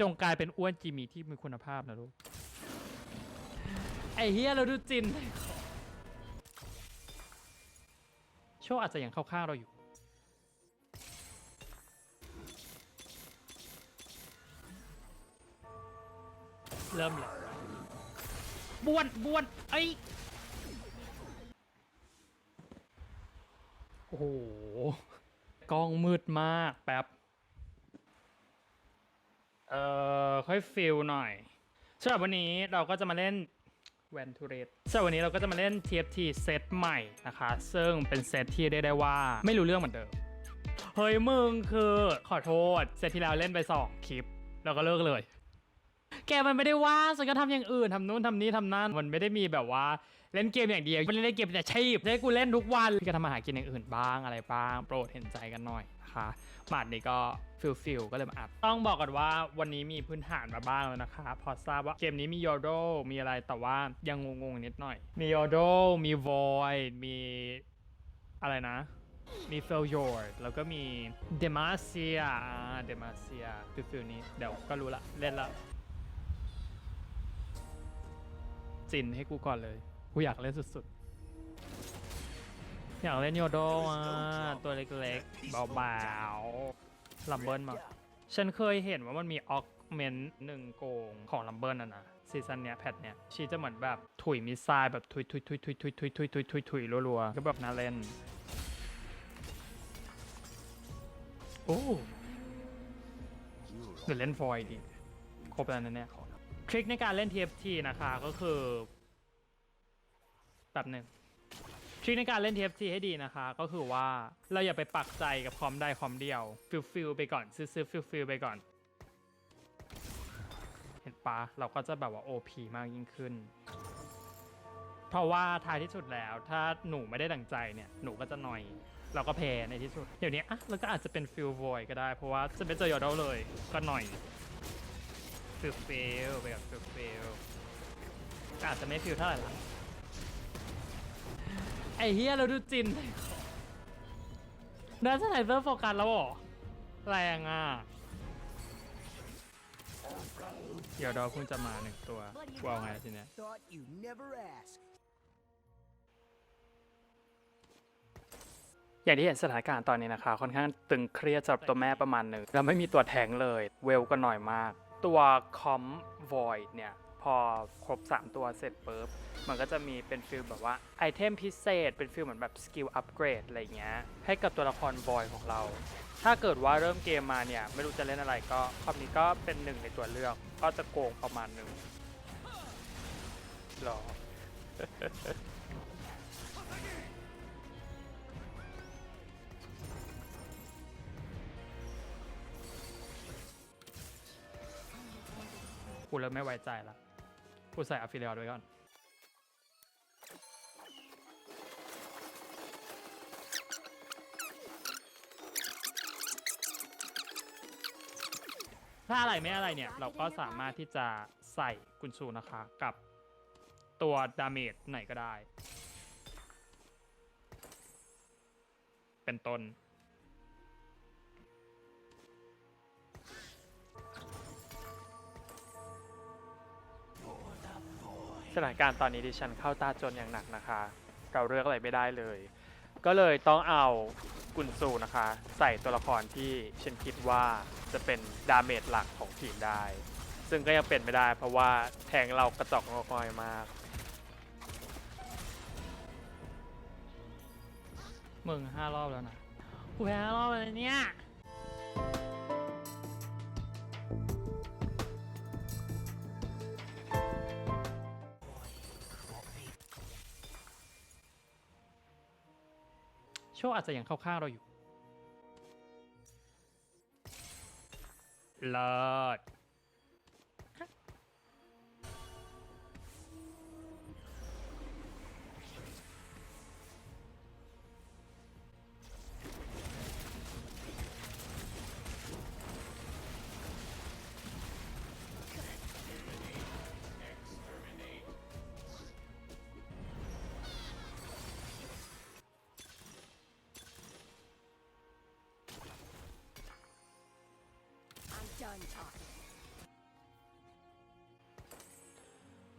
จงกลายเป็นอ้วนจิมีที่มีคุณภาพนะลูก ไอเฮียเราดูจิน โชคอาจจะยังเข้าข้างเราอยู่ เริ่มแล้วบวนบวนไอ้ยโอ้โห กล้องมืดมากแป๊บ เอ่อค่อยฟิลหน่อยสำหรับวันนี้เราก็จะมาเล่นแวนทูเรตสำหรับวันนี้เราก็จะมาเล่น TFT เซตใหม่นะคะ ซึ่งเป็นเซตที่ได้ได้ว่าไม่รู้เรื่องเหมือนเดิม เฮ้ยมึงคือขอโทษ เซตที่แล้วเล่นไป 2 คลิป แล้วก็เลิกเลย แกมันไม่ได้ว่างฉันก็ทำอย่างอื่นทำนู่นทำนี่ทำนั่นมันไม่ได้มีแบบว่าเล่นเกมอย่างเดียวมันเล่นเกมแต่ชีพให้กูเล่นทุกวันก็ทำอาหารกินอย่างอื่นบ้างอะไรบ้างโปรดเห็นใจกันหน่อยนะคะมาดนี้ก็ฟิลฟิลก็เลยมาอัดต้องบอกก่อนว่าวันนี้มีพื้นฐานมาบ้างแล้วนะคะ พอทราบว่าเกมนี้มีโยโดมีอะไรแต่ว่ายังงงๆนิดหน่อย มีโยโดมีวอยมีอะไรนะ มีเฟลยอร์ดแล้วก็มีเดมาเซียเดมาเซียฟิลฟิลนี้เดี๋ยวก็รู้ละเล่นละ จินให้กูก่อนเลย กูอยากเล่นสุดๆ อยากเล่นโยโดอะตัวเล็กๆ เบาๆลัมเบิลมา ฉันเคยเห็นว่ามันมีออกเมนหนึ่งโกงของลัมเบิลอะนะซีซั่นเนี้ยแพทเนี้ยชีจะเหมือนแบบถุยมิสไซล์แบบถุยถุยถุยถุยถุยถุยถุยถุยถุยถุยรัวๆก็แบบน่าเล่น โอ้เดี๋ยวเล่นฟอยดี ครบแล้วนะเนี่ย ทริคในการเล่น TFT นะคะก็คือแบบหนึ่งทริคในการเล่น TFT ให้ดีนะคะ ก็คือว่าเราอย่าไปปักใจกับคอมใดคอมเดียวฟิลฟิลไปก่อนซื้อฟิลฟิลไปก่อน เห็นปะเราก็จะแบบว่า OP มากยิ่งขึ้น เพราะว่าท้ายที่สุดแล้ว ถ้าหนูไม่ได้ดังใจเนี่ยหนูก็จะหน่อย เราก็แพ้ในที่สุด เดี๋ยวนี้อะเราก็อาจจะเป็นฟิล void ก็ได้ เพราะว่าจะไม่เจอยอดเอาเลยก็หน่อย ฟิลฟิลไปกับฟิลฟิลอาจจะไม่ฟิลเท่าไหร่ละไอเฮียเราดูจินน่าจะไหนเริ่มโฟกัสแล้วเหรอแรงอะ เดี๋ยวเราเพิ่งจะมาหนึ่งตัวกูเอาไงทีเนี้ย Thought you never ask. อย่างที่เห็นสถานการณ์ตอนนี้นะคะ ค่อนข้างตึงเครียดสำหรับตัวแม่ประมาณหนึ่งเราไม่มีตัวแทงเลย เวลก็หน่อยมาก ตัวคอม void เนี่ย พอครบ 3 ตัวเสร็จปุ๊บ มันก็จะมีเป็นฟิลแบบว่า ไอเทมพิเศษ เป็นฟิลเหมือนแบบสกิลอัปเกรดอะไรเงี้ย ให้กับตัวละคร void ของเรา ถ้าเกิดว่าเริ่มเกมมาเนี่ย ไม่รู้จะเล่นอะไรก็คอมนี้ก็เป็นหนึ่งในตัวเลือก ก็จะโกงประมาณหนึ่งหรอ กูเริ่มไม่ไว้ใจละกูใส่อัฟฟิเลียไว้ก่อน ถ้าอะไรไม่อะไรเนี่ย เราก็สามารถที่จะใส่กุนซูนะคะกับตัวดาเมจไหนก็ได้ เป็นต้น ถานการณ์ตอนนี้ดิฉันเข้าตาจนอย่างหนักนะคะเราเลือกอะไรไม่ได้เลย ก็เลยต้องเอากุนซูนะคะ ใส่ตัวละครที่ฉันคิดว่าจะเป็นดาเมจหลักของทีมได้ ซึ่งก็ยังเป็นไม่ได้เพราะว่าแทงเรากระจอกงอกอยมากมึงห้ารอบแล้วนะกูแพ้ห้ารอบแล้วเนี่ย โชคอาจจะยังเข้าข้างเราอยู่เลิศ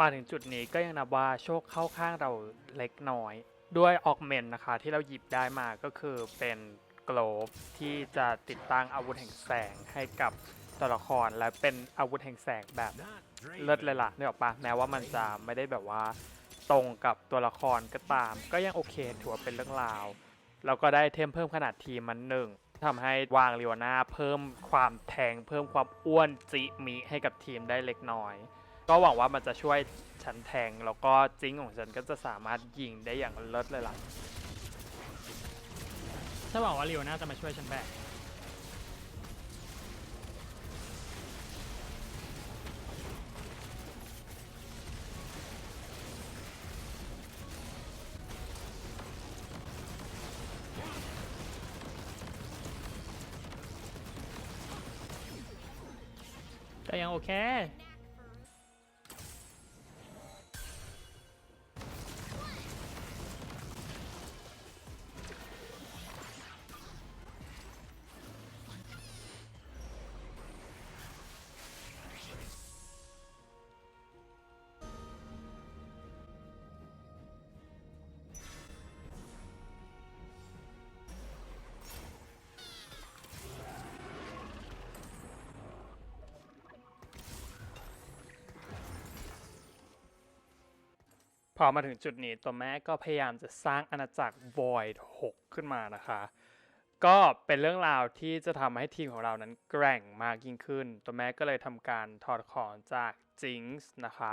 มาถึงจุดนี้ก็ยังนับว่าโชคเข้าข้างเราเล็กน้อย ด้วยออกเมนนะคะที่เราหยิบได้มาก็คือเป็นกลบที่จะติดตั้งอาวุธแห่งแสงให้กับตัวละครและเป็นอาวุธแห่งแสงแบบเลิศเลยล่ะนี่ยหรอปะแม้ว่ามันจะไม่ได้แบบว่าตรงกับตัวละครก็ตาม ก็ยังโอเคถือว่าเป็นเรื่องราว เราก็ได้เทมเพิ่มขนาดทีมมันหนึ่ง ทำให้วางเรียวนาเพิ่มความแทง เพิ่มความอ้วนจิมิให้กับทีมได้เล็กน้อย ก็หวังว่ามันจะช่วยฉันแทง แล้วก็จิงของฉันก็จะสามารถยิงได้อย่างเลิศเลยล่ะ ฉันหวังว่าเรียวนาจะมาช่วยฉันแบก โอเค พอมาถึงจุดนี้ตัวแม่ก็พยายามจะสร้างอาณาจักร Void 6 ขึ้นมานะคะ ก็เป็นเรื่องราวที่จะทำให้ทีมของเรานั้นแกร่งมากยิ่งขึ้น ตัวแม่ก็เลยทำการถอดของจาก Jinx นะคะ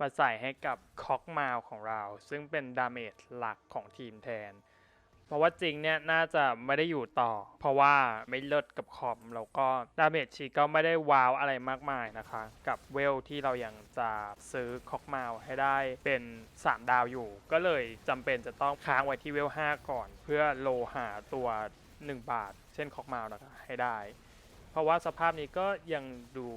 มาใส่ให้กับคอกมาลของเรา ซึ่งเป็นดาเมจหลักของทีมแทน เพราะว่าจริงเนี่ยน่าจะไม่ได้อยู่ต่อ เพราะว่าไม่เลิศกับคอมแล้วก็ดาเมจชีก็ไม่ได้ว้าวอะไรมากมายนะคะ กับเวลที่เรายังจะซื้อคอกมาให้ได้เป็น 3 ดาวอยู่ ก็เลยจำเป็นจะต้องค้างไว้ที่เวล 5 ก่อน เพื่อโลหาตัว 1 บาท เช่นคอกมานะคะให้ได้ เพราะว่าสภาพนี้ก็ยังดู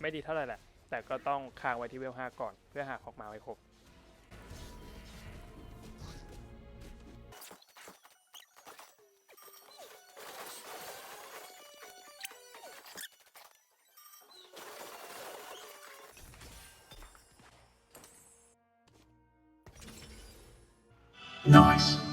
ไม่ดีเท่าไหร่แหละแต่ก็ต้องค้างไว้ที่เวล 5 ก่อน เพื่อหาคอกมาลให้ครบ Nice.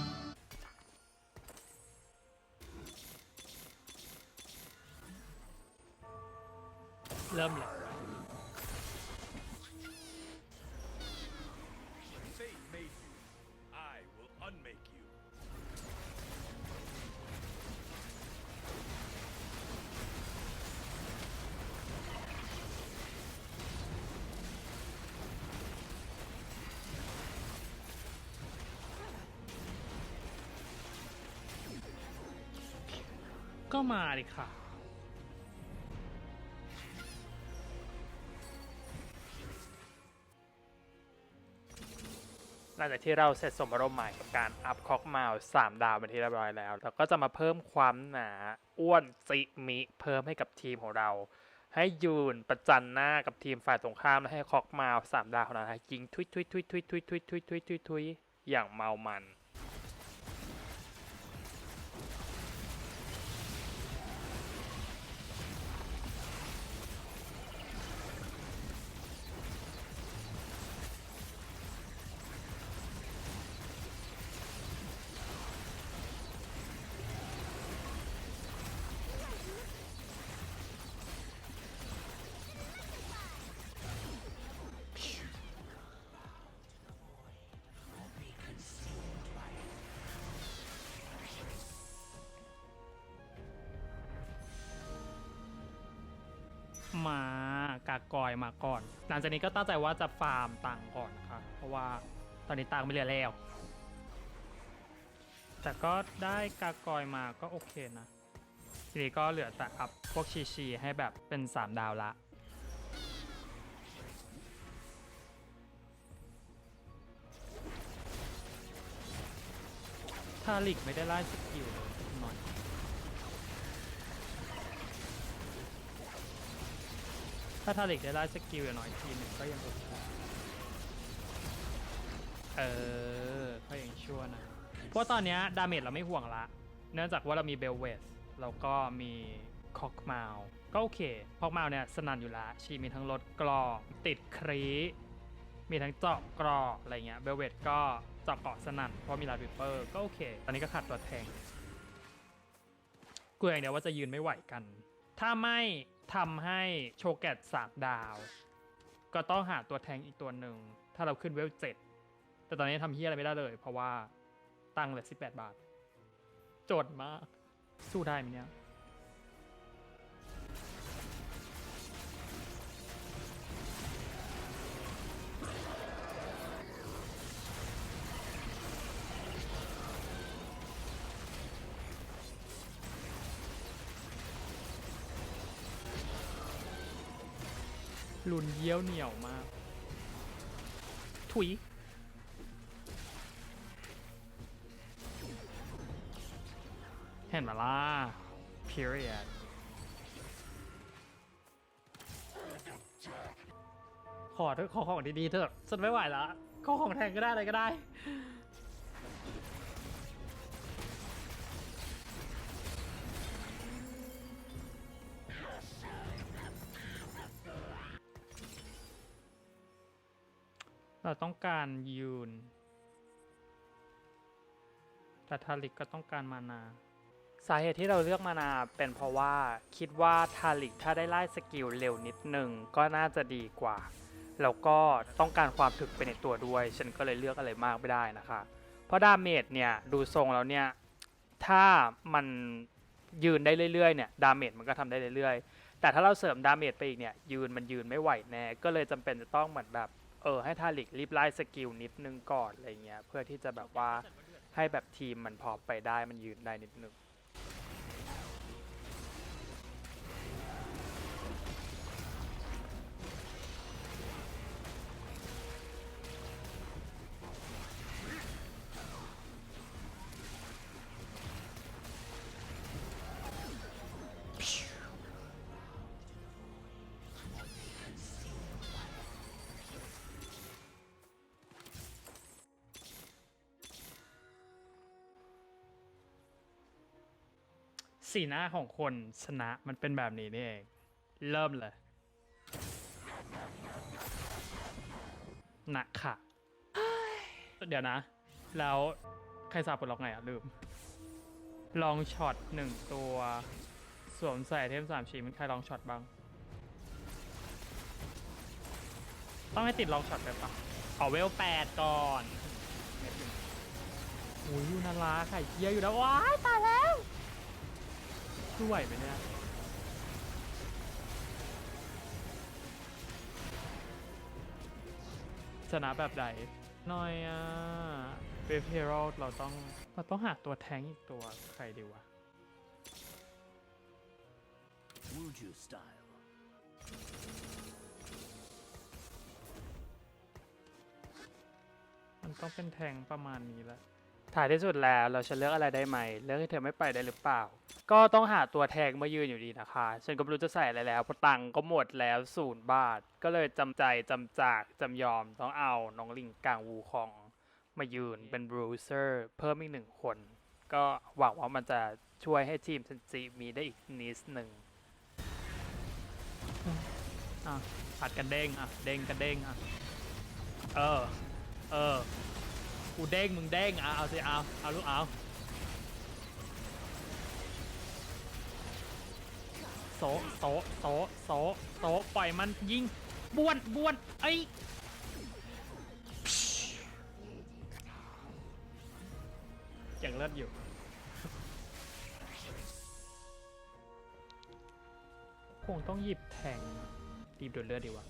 ก็มาดิค่ะ หลังจากที่เราเสร็จสมรมใหม่กับการอัพคอกมาสามดาวเป็นที่เรียบร้อยแล้ว เราก็จะมาเพิ่มความหนาอ้วนจิมิเพิ่มให้กับทีมของเรา ให้ยืนประจันหน้ากับทีมฝ่ายตรงข้ามและให้คอกมาสามดาวของเรายิงทุยทุยทุยทุยทุยทุยทุยทุยทุยทุยอย่างเมามัน กอยมาก่อน หลังจากนี้ก็ตั้งใจว่าจะฟาร์มตังก่อนนะคะ เพราะว่าตอนนี้ตังไม่เหลือแล้ว แต่ก็ได้กากอยมาก็โอเคนะ ทีนี้ก็เหลือแต่อัพพวกชีชีให้แบบเป็น 3 ดาวละทาลิกไม่ได้ไล่สกิลเลย ถ้าทาริกได้ไล่สกิลอย่างน้อยทีหนึ่งก็ยังโอเคเออก็ยังชั่วนะ เพราะตอนนี้ดาเมจเราไม่ห่วงละ เนื่องจากว่าเรามีเบลเวสแล้วก็มีคอกมาวก็โอเคคอกมาวเนี่ยสนันอยู่ละ ชีมีทั้งลดกรอติดครี มีทั้งเจาะกรออะไรเงี้ย เบลเวตก็เจาะเกาะสนั่นเพราะมีลาวิปเปอร์ก็โอเค ตอนนี้ก็ขาดตัวแทงกลัวอย่างเดียวว่าจะยืนไม่ไหวกัน ถ้าไม่ ทำให้โชเกตสามดาว ก็ต้องหาตัวแทงอีกตัวหนึ่ง ถ้าเราขึ้นเวลเจ็ดแต่ตอนนี้ทำเฮียอะไรไม่ได้เลย เพราะว่าตังค์เหลือ18บาท โจทย์มาก สู้ได้ไหมเนี่ย ลุนเยี่ยวเหนียวมาก ถุย เห็นมาล่ะ period ขอเถอะขอของดีๆเถอะฉันไม่ไหวแล้วขอของแทนก็ได้อะไรก็ได้ เราต้องการยูนแต่ทาริกก็ต้องการมานา สาเหตุที่เราเลือกมานาเป็นเพราะว่าคิดว่าทาริกถ้าได้ไล่สกิลเร็วนิดหนึ่งก็น่าจะดีกว่า แล้วก็ต้องการความถึกไปในตัวด้วย ฉันก็เลยเลือกอะไรมากไม่ได้นะคะ เพราะดาเมจเนี่ยดูทรงแล้วเนี่ย ถ้ามันยืนได้เรื่อยๆเนี่ยดาเมจมันก็ทำได้เรื่อยๆ แต่ถ้าเราเสริมดาเมจไปอีกเนี่ยยืนมันยืนไม่ไหวแน่ก็เลยจำเป็นจะต้องเหมือนแบบ ออให้ทาริกรีบไล่สกิลนิดนึงก่อนอะไรเงี้ยเพื่อที่จะแบบว่าให้แบบทีมมันพอไปได้มันยืนได้นิดนึง สีหน้าของคนชนะมันเป็นแบบนี้นี่เอง เริ่มเลยหนักค่ะ เดี๋ยวนะ แล้วใครสาบปลดล็อกไงอะ ลืม ลองช็อตหนึ่งตัว สวมใส่เทมสามชิ้นมันใครลองช็อตบ้าง ต้องให้ติดลองช็อตไปปะเอาเวลแปดก่อนโอ้ยยูนาราไข่เยียอยู่แล้วว้ายตายแล้ว ช่วยไหมเนี่ยชนะแบบใดหน้อยอะเวฟเฮโร่เราต้องเราต้องหาตัวแทงอีกตัวใครดีวะ Wuju style. มันต้องเป็นแทงประมาณนี้แหละ ถ่ายที่สุดแล้วเราจะเลือกอะไรได้ไหมเลือกให้เธอไม่ไปได้หรือเปล่า ก็ต้องหาตัวแทงมายืนอยู่ดีนะคะ ฉันก็ไม่รู้จะใส่อะไรแล้วเพราะตังค์ก็หมดแล้วศูนย์บาท ก็เลยจำใจจำจากจำยอมต้องเอาน้องลิงกลางวูคองมายืนเป็นบรูเซอร์เพิ่มอีกหนึ่งคน ก็หวังว่ามันจะช่วยให้ทีมซันจิมีได้อีกนิดหนึ่งอะผัดกันเด้งอะเด้งกันเด้งอะเออเออ กูเด้งมึงเด้งอะเอาสิเอาเอาลูกเอาโซะโซะโซะโซะโซะปล่อยมันยิงบ้วนบ้วนไอ้ยยังเลือดอยู่ คงต้องหยิบแทงรีบดูดเลือดดีวะ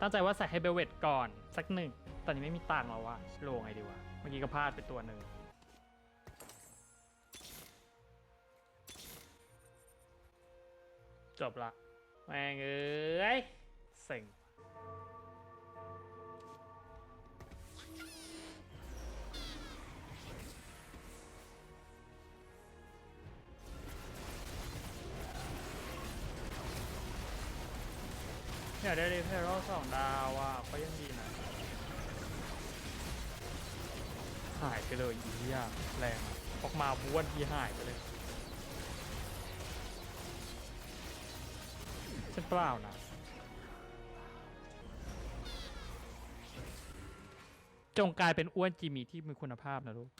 ตั้งใจว่าใส่ให้เบลเวตก่อนสักหนึ่ง ตอนนี้ไม่มีตังค์แล้ววะโลงไงดีวะ เมื่อกี้ก็พลาดไปตัวหนึ่งจบละ แม่งเอ้ยเซ็งอยากได้รีเพโร่สองดาวอะก็ยังดีายไปเลยอีเหี้ยแรงออกมาบ้วนที่หายไปเลยฉันเปล่านะจงกลายเป็นอ้วนจิมีที่มีคุณภาพนะลูก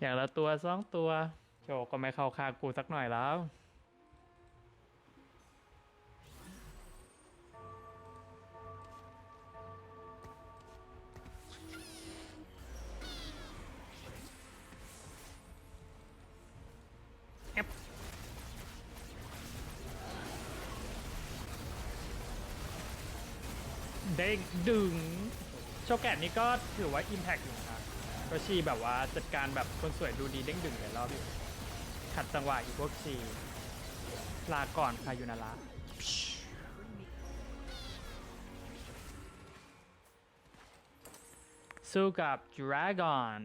อย่างละตัวสองตัว โชก็ไม่เข้าคางกูสักหน่อยแล้ว แกตนี่ก็ถือว่า Impact อยู่นะครับก็ชีแบบว่าจัดการแบบคนสวยดูดีเด้งดึงหลายรอบอยู่ขัดจังหวะอีกพวกชีลาก่อนคายุนาระสู้กับดราก้อน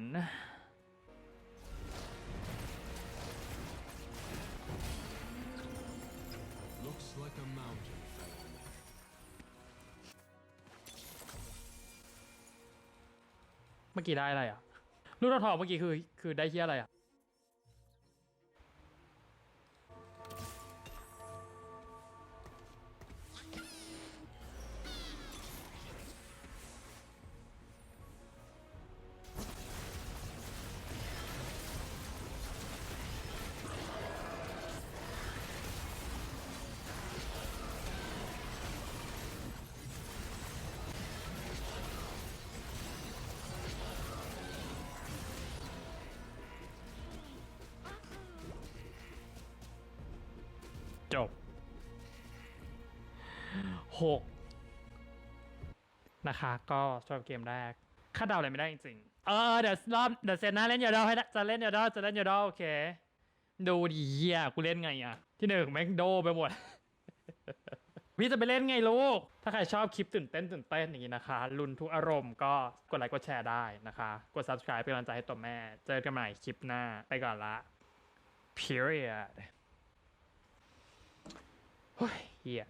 เมื่อกี้ได้อะไรอะลูกทองเมื่อกี้คือคือได้เที่ยอะไรอะ จบหกนะคะ ก็สำหรับเกมแรกคาดเดาอะไรไม่ได้จริงๆเออเดี๋ยวรอบเดี๋ยวเซนหน้าเล่นยาดอให้ได้จะเล่นยาดอจะเล่นยาดอโอเค ดูดีเฮียกูเล่นไงอะ ที่หนึ่งแม่งโดไปหมดพี่จะไปเล่นไงลูก ถ้าใครชอบคลิปตื่นเต้นตื่นเต้นอย่างนี้นะคะรุนทุกอารมณ์ก็กดไลค์กดแชร์ได้นะคะ กด subscribe เป็นกำลังใจให้ตัวแม่ เจอกันใหม่คลิปหน้า ไปก่อนละ period เฮีย